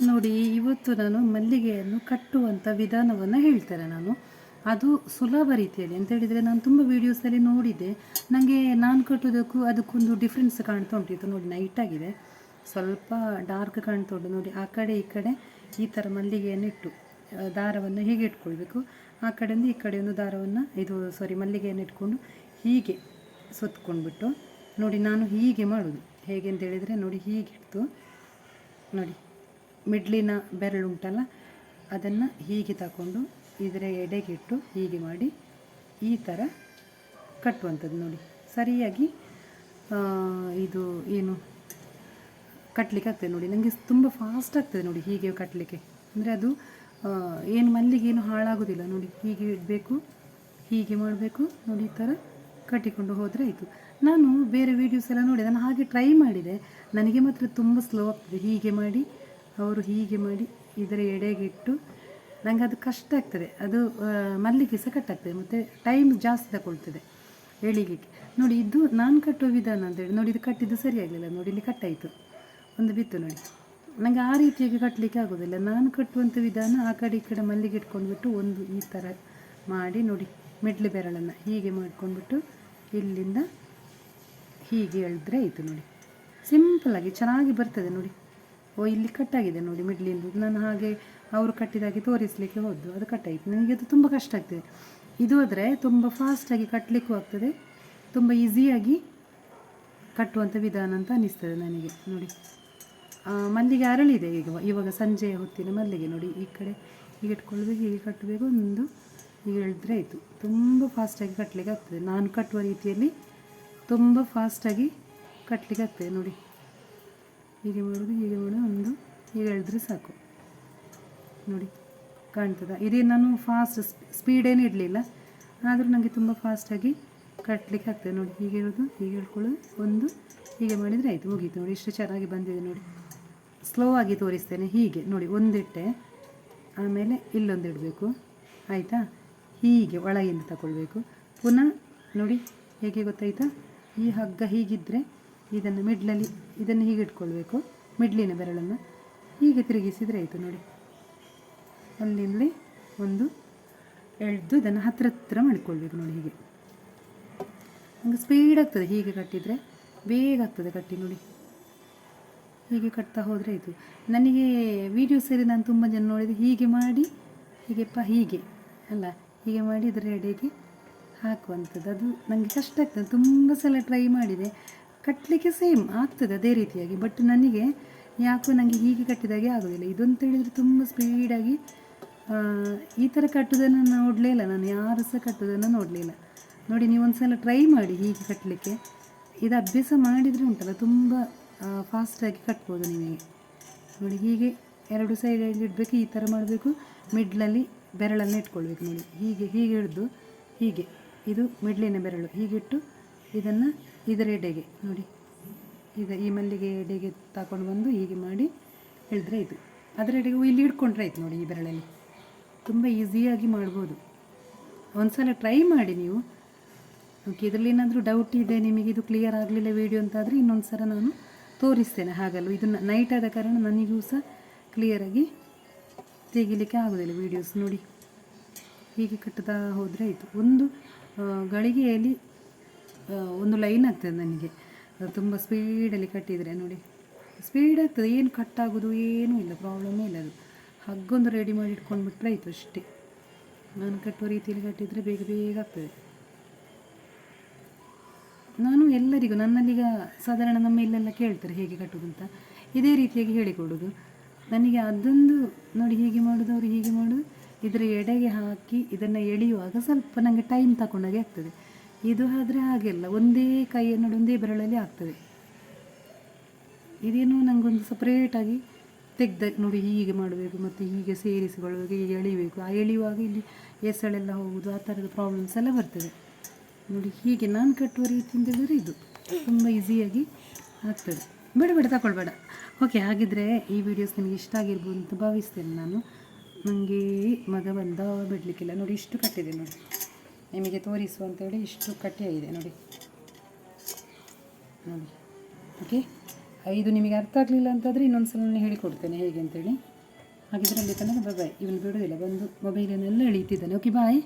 ನೋಡಿ, ಇವತ್ತು ನಾನು ಮಲ್ಲಿಗೆಯನ್ನು ಕಟ್ಟುವಂಥ ವಿಧಾನವನ್ನು ಹೇಳ್ತೇನೆ ನಾನು. ಅದು ಸುಲಭ ರೀತಿಯಲ್ಲಿ. ಅಂತ ಹೇಳಿದರೆ ನಾನು ತುಂಬ ವೀಡಿಯೋಸಲ್ಲಿ ನೋಡಿದೆ ನನಗೆ ನಾನು ಕಟ್ಟೋದಕ್ಕೂ ಅದಕ್ಕೊಂದು ಡಿಫ್ರೆನ್ಸ್ ಕಾಣ್ತಾ ಉಂಟಿತ್ತು ನೋಡಿ ನೈಟ್ ಆಗಿದೆ. ಸ್ವಲ್ಪ ಡಾರ್ಕ್ ಕಾಣ್ತಾ ಉಂಟು. ನೋಡಿ, ಆ ಕಡೆ, ಈ ಕಡೆ ಈ ಥರ ಮಲ್ಲಿಗೆಯನ್ನು ಇಟ್ಟು ದಾರವನ್ನು ಹೀಗೆ ಇಟ್ಕೊಳ್ಬೇಕು. ಆ ಕಡೆಯಿಂದ ಈ ಕಡೆಯೊಂದು ದಾರವನ್ನು, ಇದು ಸಾರಿ ಮಲ್ಲಿಗೆಯನ್ನು ಇಟ್ಕೊಂಡು ಹೀಗೆ ಸುತ್ಕೊಂಡ್ಬಿಟ್ಟು, ನೋಡಿ, ನಾನು ಹೀಗೆ ಮಾಡೋದು. ಹೇಗೆ ಅಂತ ಹೇಳಿದರೆ, ನೋಡಿ, ಹೀಗೆ ಇಟ್ಟು, ನೋಡಿ. ಮಿಡ್ಲಿನ ಬೆರಳು ಉಂಟಲ್ಲ, ಅದನ್ನು ಹೀಗೆ ತಗೊಂಡು ಇದರ ಎಡೆಗಿಟ್ಟು ಹೀಗೆ ಮಾಡಿ ಈ ಥರ ಕಟ್ಟುವಂಥದ್ದು ನೋಡಿ. ಸರಿಯಾಗಿ ಇದು ಏನು ಕಟ್ಟಲಿಕ್ಕೆ ಆಗ್ತದೆ ನೋಡಿ. ನನಗೆ ತುಂಬ ಫಾಸ್ಟ್ ಆಗ್ತದೆ ನೋಡಿ ಹೀಗೆ ಕಟ್ಟಲಿಕ್ಕೆ ಅಂದರೆ ಅದು ಏನು ಮಲ್ಲಿಗೆ ಏನು ಹಾಳಾಗೋದಿಲ್ಲ ನೋಡಿ. ಹೀಗೆ ಇಡಬೇಕು, ಹೀಗೆ ಮಾಡಬೇಕು, ನೋಡಿ ಈ ಥರ ಕಟ್ಟಿಕೊಂಡು ಹೋದರೆ ಆಯಿತು. ನಾನು ಬೇರೆ ವೀಡಿಯೋಸ್ ಎಲ್ಲ ನೋಡಿ, ನಾನು ಹಾಗೆ ಟ್ರೈ ಮಾಡಿದೆ. ನನಗೆ ಮಾತ್ರ ತುಂಬ ಸ್ಲೋ ಆಗ್ತದೆ ಹೀಗೆ ಮಾಡಿ. ಅವರು ಹೀಗೆ ಮಾಡಿ ಇದರ ಎಡೆಗಿಟ್ಟು ನನಗೆ ಅದು ಕಷ್ಟ ಆಗ್ತದೆ. ಅದು ಮಲ್ಲಿಗೆ ಸಹ ಕಟ್ಟಾಗ್ತದೆ ಮತ್ತು ಟೈಮ್ ಜಾಸ್ತಿ ತಗೊಳ್ತದೆ ಎಳಿಲಿಕ್ಕೆ. ನೋಡಿ, ಇದು ನಾನು ಕಟ್ಟುವ ವಿಧಾನ ಅಂತೇಳಿ ನೋಡಿ, ಇದು ಕಟ್ಟಿದ್ದು ಸರಿಯಾಗಲಿಲ್ಲ ನೋಡಿ, ಇಲ್ಲಿ ಕಟ್ಟಾಯಿತು ಒಂದು ಬಿತ್ತು ನೋಡಿ. ನನಗೆ ಆ ರೀತಿಯಾಗಿ ಕಟ್ಟಲಿಕ್ಕೆ ಆಗೋದಿಲ್ಲ. ನಾನು ಕಟ್ಟುವಂಥ ವಿಧಾನ ಆ ಕಡೆ ಈ ಕಡೆ ಮಲ್ಲಿಗೆ ಇಟ್ಕೊಂಡ್ಬಿಟ್ಟು ಒಂದು ಈ ಥರ ಮಾಡಿ ನೋಡಿ ಮಿಡ್ಲು ಬೆರಳನ್ನು ಹೀಗೆ ಮಾಡ್ಕೊಂಡ್ಬಿಟ್ಟು ಇಲ್ಲಿಂದ ಹೀಗೆ ಎಳೆದ್ರೆ ಆಯಿತು ನೋಡಿ. ಸಿಂಪಲಾಗಿ ಚೆನ್ನಾಗಿ ಬರ್ತದೆ ನೋಡಿ. ಓ, ಇಲ್ಲಿ ಕಟ್ಟಾಗಿದೆ ನೋಡಿ ಮಿಡ್ಲಿಂದು. ನಾನು ಹಾಗೆ ಅವರು ಕಟ್ಟಿದಾಗೆ ತೋರಿಸಲಿಕ್ಕೆ ಹೋದ್ದು. ಅದು ಕಟ್ಟಾಯಿತು. ನನಗೆ ಅದು ತುಂಬ ಕಷ್ಟ ಆಗ್ತದೆ. ಇದು ಆದರೆ ತುಂಬ ಫಾಸ್ಟಾಗಿ ಕಟ್ಟಲಿಕ್ಕೂ ಆಗ್ತದೆ. ತುಂಬ ಈಸಿಯಾಗಿ ಕಟ್ಟುವಂಥ ವಿಧಾನ ಅಂತ ಅನಿಸ್ತದೆ ನನಗೆ. ನೋಡಿ. ಮಲ್ಲಿಗೆ ಅರಳಿದೆ ಈಗ. ಇವಾಗ ಸಂಜೆಯ ಹೊತ್ತಿನ ಮಲ್ಲಿಗೆ ನೋಡಿ. ಈ ಕಡೆ ಹೀಗೆ ಇಟ್ಕೊಳ್ಬೇಕು ಹೀಗೆ ಕಟ್ಟಬೇಕು. ಒಂದು ಹೀಗೆ ಹೇಳಿದ್ರೆ ಆಯಿತು. ತುಂಬ ಫಾಸ್ಟಾಗಿ ಕಟ್ಟಲಿಕ್ಕೆ ಆಗ್ತದೆ. ನಾನು ಕಟ್ಟುವ ರೀತಿಯಲ್ಲಿ ತುಂಬ ಫಾಸ್ಟಾಗಿ ಕಟ್ಟಲಿಕ್ಕೆ ಆಗ್ತದೆ ನೋಡಿ. ಹೀಗೆ ಮಾಡೋದು ಹೀಗೆ ಮಾಡೋದು, ಒಂದು ಹೀಗೆ ಎಳೆದ್ರೆ ಸಾಕು. ನೋಡಿ, ಕಾಣ್ತದ. ಇದೇ ನಾನು ಫಾಸ್ಟ್ ಸ್ಪೀಡೇನು ಇಡಲಿಲ್ಲ ಆದರೂ ನನಗೆ ತುಂಬ ಫಾಸ್ಟಾಗಿ ಕಟ್ಟಲಿಕ್ಕೆ ಆಗ್ತದೆ. ನೋಡಿ, ಹೀಗೆ ಇರೋದು ಹೀಗೆ ಹೇಳ್ಕೊಳ್ಳೋದು. ಒಂದು, ಹೀಗೆ ಮಾಡಿದರೆ ಆಯಿತು, ಮುಗೀತು. ನೋಡಿ, ಇಷ್ಟು ಚೆನ್ನಾಗಿ ಬಂದಿದೆ ನೋಡಿ. ಸ್ಲೋ ಆಗಿ ತೋರಿಸ್ತೇನೆ, ಹೀಗೆ. ನೋಡಿ, ಒಂದಿಟ್ಟೆ. ಆಮೇಲೆ ಇಲ್ಲೊಂದು ಇಡಬೇಕು. ಆಯಿತಾ? ಹೀಗೆ ಒಳಗಿಂದ ತಗೊಳ್ಬೇಕು. ಪುನಃ ನೋಡಿ, ಹೇಗೆ ಗೊತ್ತಾಯ್ತಾ? ಈ ಹಗ್ಗ ಹೀಗಿದ್ದರೆ ಇದನ್ನು ಮಿಡ್ಲಲ್ಲಿ, ಇದನ್ನು ಹೀಗೆ ಇಟ್ಕೊಳ್ಬೇಕು, ಮಿಡ್ಲಿನ ಬೆರಳನ್ನು ಹೀಗೆ ತಿರುಗಿಸಿದರೆ ಆಯಿತು ನೋಡಿ. ಅಲ್ಲಿಂದಲೇ ಒಂದು ಎಳೆದು ಇದನ್ನು ಹತ್ರ ಹತ್ರ ಮಾಡಿಕೊಳ್ಬೇಕು ನೋಡಿ ಹೀಗೆ. ಹಂಗೆ ಸ್ಪೀಡ್ ಆಗ್ತದೆ ಹೀಗೆ ಕಟ್ಟಿದರೆ, ಬೇಗ ಆಗ್ತದೆ ಕಟ್ಟಿ ನೋಡಿ. ಹೀಗೆ ಕಟ್ತಾ ಹೋದರೆ ಆಯಿತು. ನನಗೆ ವೀಡಿಯೋಸಲ್ಲಿ ನಾನು ತುಂಬ ಜನ ನೋಡಿದೆ ಹೀಗೆ ಮಾಡಿ ಹೀಗೆ ಪ ಹೀಗೆ, ಅಲ್ಲ, ಹೀಗೆ ಮಾಡಿ ಇದರ ಎಡೆಗೆ ಹಾಕುವಂಥದ್ದು. ಅದು ನನಗೆ ಕಷ್ಟ ಆಗ್ತದೆ ತುಂಬ ಸಲ ಟ್ರೈ ಮಾಡಿದೆ. ಕಟ್ಟಲಿಕ್ಕೆ ಸೇಮ್ ಆಗ್ತದೆ ಅದೇ ರೀತಿಯಾಗಿ. ಬಟ್ ನನಗೆ ಯಾಕೋ ನನಗೆ ಹೀಗೆ ಕಟ್ಟಿದಾಗೆ ಆಗೋದಿಲ್ಲ. ಇದೊಂದು ಹೇಳಿದರೆ ತುಂಬ ಸ್ಪೀಡಾಗಿ ಈ ಥರ ಕಟ್ಟೋದನ್ನು ನೋಡಲೇ ಇಲ್ಲ ನಾನು. ಯಾರು ಸಹ ಕಟ್ಟೋದನ್ನು ನೋಡಲಿಲ್ಲ ನೋಡಿ, ನೀವು ಒಂದು ಸಲ ಟ್ರೈ ಮಾಡಿ ಹೀಗೆ ಕಟ್ಟಲಿಕ್ಕೆ ಇದು ಅಭ್ಯಾಸ ಮಾಡಿದರೆ ಉಂಟಲ್ಲ, ತುಂಬ ಫಾಸ್ಟಾಗಿ ಕಟ್ಬೋದು ನಿಮಗೆ. ನೋಡಿ, ಹೀಗೆ ಎರಡು ಸೈಡಲ್ಲಿ ಇಡಬೇಕು, ಈ ಥರ ಮಾಡಬೇಕು. ಮಿಡ್ಲಲ್ಲಿ ಬೆರಳನ್ನು ಇಟ್ಕೊಳ್ಬೇಕು ನೋಡಿ. ಹೀಗೆ ಹೀಗೆ ಹಿಡಿದು, ಹೀಗೆ. ಇದು ಮಿಡ್ಲಿನ ಬೆರಳು. ಹೀಗಿಟ್ಟು ಇದನ್ನು ಇದರ ಎಡೆಗೆ ನೋಡಿ. ಈಗ ಈ ಮಲ್ಲಿಗೆ ಎಡೆಗೆ ತಗೊಂಡು ಬಂದು ಹೀಗೆ ಮಾಡಿ ಹೇಳಿದ್ರೆ ಇದು. ಅದರ ಎಡೆಗೆ ಇಲ್ಲಿ ಹಿಡ್ಕೊಂಡ್ರೆ ಆಯ್ತು ನೋಡಿ ಈ ಬೆರಳಲ್ಲಿ. ತುಂಬ ಈಸಿಯಾಗಿ ಮಾಡ್ಬೋದು. ಒಂದ್ಸಲ ಟ್ರೈ ಮಾಡಿ ನೀವು. ಓಕೆ, ಇದರಲ್ಲಿ ಏನಾದರೂ ಡೌಟ್ ಇದೆ, ನಿಮಗೆ ಇದು ಕ್ಲಿಯರ್ ಆಗಲಿಲ್ಲ ವೀಡಿಯೋ ಅಂತಾದರೆ ಇನ್ನೊಂದು ಸಲ ನಾನು ತೋರಿಸ್ತೇನೆ ಹಾಗಲ್ಲ ಇದು ನೈಟ್ ಆದ ಕಾರಣ ನನಗೂ ಸಹ ಕ್ಲಿಯರಾಗಿ ತೆಗಿಲಿಕ್ಕೆ ಆಗೋದಿಲ್ಲ ವೀಡಿಯೋಸ್ ನೋಡಿ. ಹೀಗೆ ಕಟ್ಟುತ್ತಾ ಹೋದರೆ ಆಯಿತು. ಒಂದು ಗಳಿಗೆಯಲ್ಲಿ ಒಂದು ಲೈನ್ ಆಗ್ತದೆ ನನಗೆ. ತುಂಬ ಸ್ಪೀಡಲ್ಲಿ ಕಟ್ಟಿದರೆ ನೋಡಿ. ಸ್ಪೀಡ್ ಆಗ್ತದೆ, ಏನು ಕಟ್ಟಾಗೋದು ಏನೂ ಇಲ್ಲ ಪ್ರಾಬ್ಲಮೇ ಇಲ್ಲ ಅದು. ಹಗ್ಗೊಂದು ರೆಡಿ ಮಾಡಿ ಇಟ್ಕೊಂಡ್ಬಿಟ್ರೆ ಆಯಿತು ಅಷ್ಟೇ. ನಾನು ಕಟ್ಟುವ ರೀತಿಯಲ್ಲಿ ಕಟ್ಟಿದರೆ ಬೇಗ ಬೇಗ ಆಗ್ತದೆ. ನಾನು ಎಲ್ಲರಿಗೂ, ನನ್ನಲ್ಲೀಗ ಸಾಧಾರಣ ನಮ್ಮ ಇಲ್ಲೆಲ್ಲ ಕೇಳ್ತಾರೆ ಹೇಗೆ ಕಟ್ಟೋದು ಅಂತ. ಇದೇ ರೀತಿಯಾಗಿ ಹೇಳಿಕೊಡೋದು. ನನಗೆ ಅದೊಂದು ನೋಡಿ ಹೀಗೆ ಮಾಡೋದು, ಅವರು ಹೀಗೆ ಮಾಡೋದು. ಇದರ ಎಡೆಗೆ ಹಾಕಿ ಇದನ್ನು ಎಳೆಯುವಾಗ ಸ್ವಲ್ಪ ನನಗೆ ಟೈಮ್ ತಗೊಂಡಾಗೆ ಆಗ್ತದೆ. ಇದು ಆದರೆ ಹಾಗೆಲ್ಲ, ಒಂದೇ ಕೈಯನ್ನು ಒಂದೇ ಬೆರಳಲ್ಲಿ ಆಗ್ತದೆ. ಇದೇನು ನನಗೊಂದು ಸಪ್ರೇಟಾಗಿ ತೆಗ್ದ, ನೋಡಿ ಹೀಗೆ ಮಾಡಬೇಕು, ಮತ್ತು ಹೀಗೆ ಸೇರಿಸಿಕೊಳ್ಳಬೇಕು, ಹೀಗೆ ಎಳಿಬೇಕು. ಆ ಎಳಿಯುವಾಗ ಇಲ್ಲಿ ಎಸಳೆಲ್ಲ ಹೋಗುವುದು, ಆ ಥರದ ಪ್ರಾಬ್ಲಮ್ಸ್ ಎಲ್ಲ ಬರ್ತದೆ. ನೋಡಿ, ಹೀಗೆ ನಾನು ಕಟ್ಟುವ ರೀತಿ ಅಂತ ಹೇಳಿದ್ರೆ ಇದು ತುಂಬ ಈಸಿಯಾಗಿ ಆಗ್ತದೆ. ಬೇಡ ಬೇಡ, ತಗೊಳ್ಬೇಡ. ಓಕೆ ಹಾಗಿದ್ರೆ ಈ ವಿಡಿಯೋಸ್ ನಿಮಗೆ ಇಷ್ಟ ಆಗಿರ್ಬೋದು ಅಂತ ಭಾವಿಸ್ತೇನೆ ನಾನು. ನನಗೆ ಮಗ ಬಂದ ಬಿಡಲಿಕ್ಕಿಲ್ಲ. ನೋಡಿ, ಇಷ್ಟು ಕಟ್ಟಿದೆ ನೋಡಿ. ನಿಮಗೆ ತೋರಿಸು ಅಂತೇಳಿ ಇಷ್ಟು ಕಟ್ಟಿ ಆಗಿದೆ ನೋಡಿ. ನೋಡಿ. ಓಕೆ ಇದು ನಿಮಗೆ ಅರ್ಥ ಆಗಲಿಲ್ಲ ಅಂತಂದರೆ ಇನ್ನೊಂದು ಸಲ ನಾನು ಹೇಳಿಕೊಡ್ತೇನೆ ಹೇಗೆ ಅಂತೇಳಿ. ಹಾಗಿದ್ರೆ ಅಲ್ಲಿ ತನಕ ಬಾಯ್ ಇವನು ಬಿಡೋದಿಲ್ಲ, ಬಂದು ಮೊಬೈಲನ್ನೆಲ್ಲ ಎಳೀತಿದ್ದಾನೆ. Okay bye